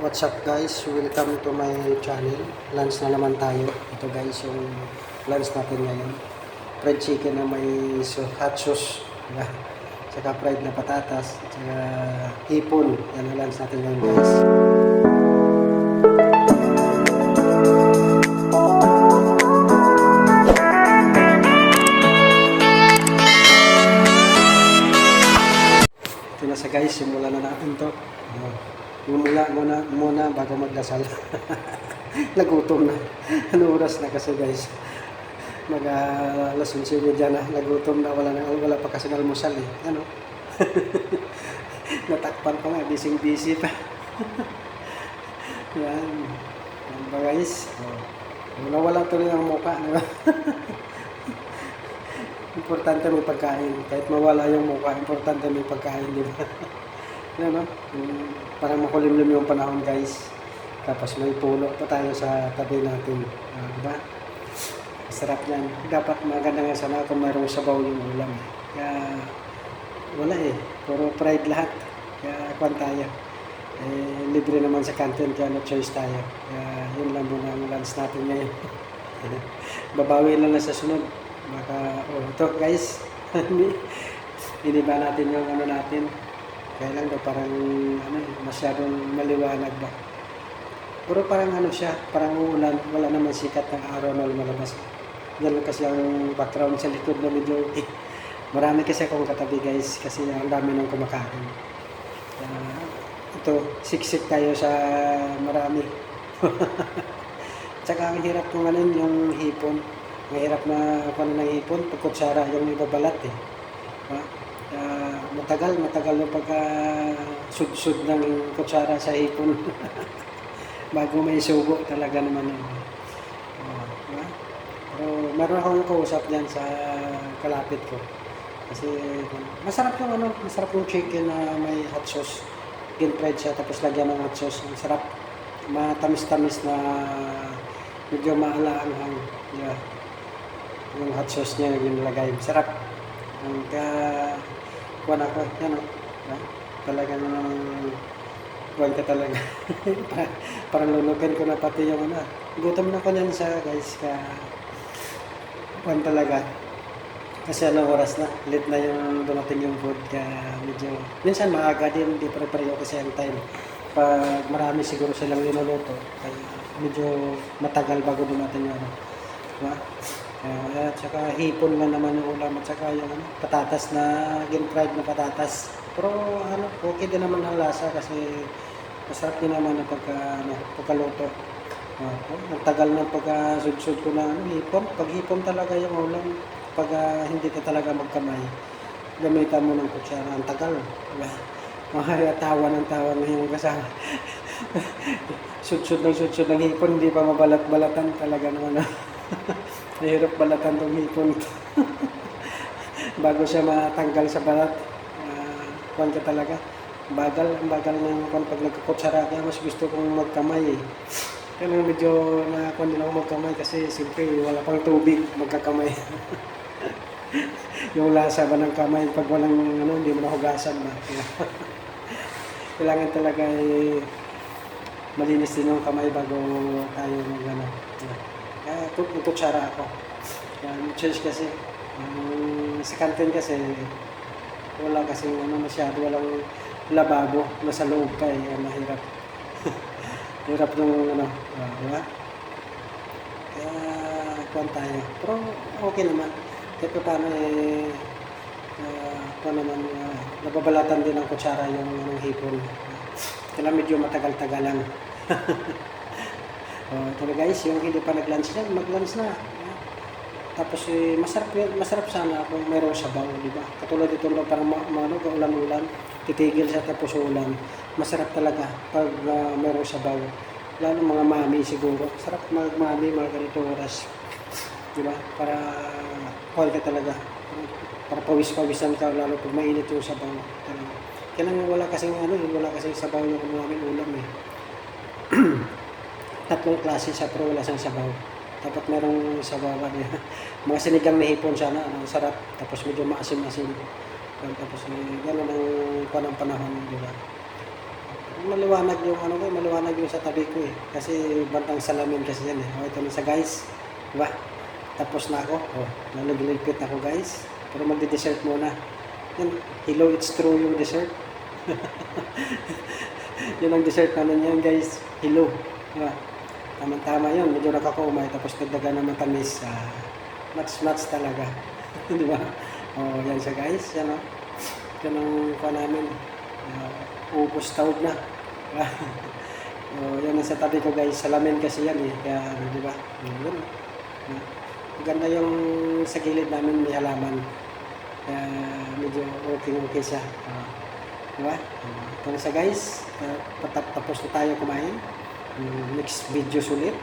What's up guys? Welcome to my channel. Lunch na naman tayo. Ito guys yung lunch natin ngayon. Fried chicken na may hot sauce. Diba? Tsaka fried na patatas. Tsaka hipon. Yan ang lunch natin ngayon guys. Ito na sa guys, simulan na natin to. Uh, Mumula muna, muna bago magdasal. Nagutom na. Ano oras na kasi guys? Mag uh, alas 11 dyan na. Nagutom na. Wala, na, wala pa kasi almusal eh. Ano? Natakpan pa nga. Busy busy pa. Yan. Yan ba guys? Oh. Wala-wala tuloy ang mukha. Diba? importante may pagkain. Kahit mawala yung mukha, importante may pagkain, di ba? Yan, no? Yung parang makulimlim yung panahon, guys. Tapos may pulo pa tayo sa tabi natin. Ah, di ba? Sarap yan. Dapat maganda nga sana kung mayroong sabaw yung ulam. Kaya wala eh. Puro fried lahat. Kaya kwan tayo. Eh, libre naman sa canteen kaya no choice tayo. Kaya yun lang muna ang lunch natin ngayon. Babawi lang na sa sunod. Baka, oh, ito guys. Iniba natin yung ano natin. Kaya lang daw parang ano, eh, masyadong maliwanag ba. Pero parang ano siya, parang uulan, wala naman sikat ng araw na lumalabas. Yan lang kasi ang background sa likod na medyo eh, marami kasi akong katabi guys kasi ang dami nang kumakain. Kaya, ito, siksik tayo sa marami. Tsaka ang hirap kung ano yung hipon. Mahirap na ako ng hipon pag kutsara yung ibabalat eh. Ha? Matagal, matagal yung pagka sud-sud ng kutsara sa hipon. Bago may sugo talaga naman yun. Diba? Pero meron akong kausap dyan sa kalapit ko. Kasi masarap yung ano, masarap yung chicken na may hot sauce. Skin fried siya tapos lagyan ng hot sauce. Ang sarap. Matamis-tamis na medyo maalaanghang. Yeah. Yung hot sauce niya yung nilagay. Sarap. Ang ka kuwan ako, yan o. Yeah. Talagang kuwan ka talaga. Pa- Parang lulugan ko na pati yung ano. Gutom na ko niyan sa guys. Ka kuwan talaga. Kasi anong oras na? Late na yung dumating yung food. Kaya medyo, minsan maaga din, hindi pare-pareho kasi ang time. Pag marami siguro silang linuluto, kaya medyo matagal bago dumating yung ano. Diba? Kaya, at saka hipon lang naman yung ulam at saka yung ano, patatas na gin-fried na patatas. Pero ano, okay din naman ang lasa kasi masarap din naman ang pagka, ano, pagkaluto. Uh, ang tagal ng pagka-sud-sud ko na ano, hipon. Pag hipon talaga yung ulam, pag ah, hindi ka talaga magkamay, gamitan mo ng kutsara. Ang tagal. Diba? Mahaya tawa ng tawa na yung kasama. sud-sud ng sud-sud ng hipon, hindi pa mabalat-balatan talaga naman. Nahirap balatan tong hipon. Bago siya matanggal sa balat, uh, kuwan ka talaga. Bagal, bagal ng kuwan pag nagkukutsara. Kaya mas gusto kong magkamay eh. Kaya medyo nakakuha din ako magkamay kasi siyempre wala pang tubig magkakamay. yung lasa ba ng kamay pag walang ano, hindi mo nahugasan ba. Kailangan talaga eh, malinis din yung kamay bago tayo mag ano. Kaya kung kutsara ako. Kaya change kasi. Um, sa canteen kasi wala kasi ano masyado walang lababo. Nasa loob pa eh. Mahirap. Hirap yung ano uh, di ba? Kaya kuwan tayo. Pero okay naman. Kahit pa paano eh uh, kuwan naman uh, nababalatan din ng kutsara yung ano, hipon. Kaya medyo matagal-tagalan oh, ito na guys yung hindi pa nag-lunch na mag-lunch na tapos eh, masarap masarap sana kung mayroong sabaw, di ba? Katulad dito na parang ma- ma- ulan-ulan, titigil siya tapos ulan. Masarap talaga pag uh, mayroong sabaw. Lalo mga mami siguro. Sarap mag mami mga ganito oras. Di ba? Para call ka talaga. Para pawis-pawisan ka lalo pag mainit yung sabaw. Talaga. Kailangan wala kasing ano, eh, wala kasing sabaw yung namin ulam eh. Tatlong klase wala siyang sabaw. Dapat merong sabawan niya. Mga sinigang na hipon sana, ano, sarap. Tapos medyo maasim-asim. Tapos eh, gano'n ang panang panahon, di ba? maliwanag yung ano ko, maliwanag yung sa tabi ko eh. Kasi bantang salamin kasi yan eh. O, ito na sa guys. Diba? Tapos na ako. O, nalagligpit na ako guys. Pero magdi-dessert muna. Yan, hello, it's true yung dessert. yun ang dessert namin yan guys. Hello. Diba? Tama-tama yun. Medyo nakakumay. Tapos nagdaga ng matamis. Ah, match-match talaga. Di ba? O, yan siya guys. Yan o. Yan ang kuha namin. Uh, ubos taog na. o, yan ang sa tabi ko guys. Salamin kasi yan eh. Kaya, ano, di ba? Yun. Ah, Maganda yung sa gilid namin may halaman. Kaya medyo okay okay siya. Uh, di ba? Uh, ito na siya guys. Uh, tapos na tayo kumain. Next video ulit.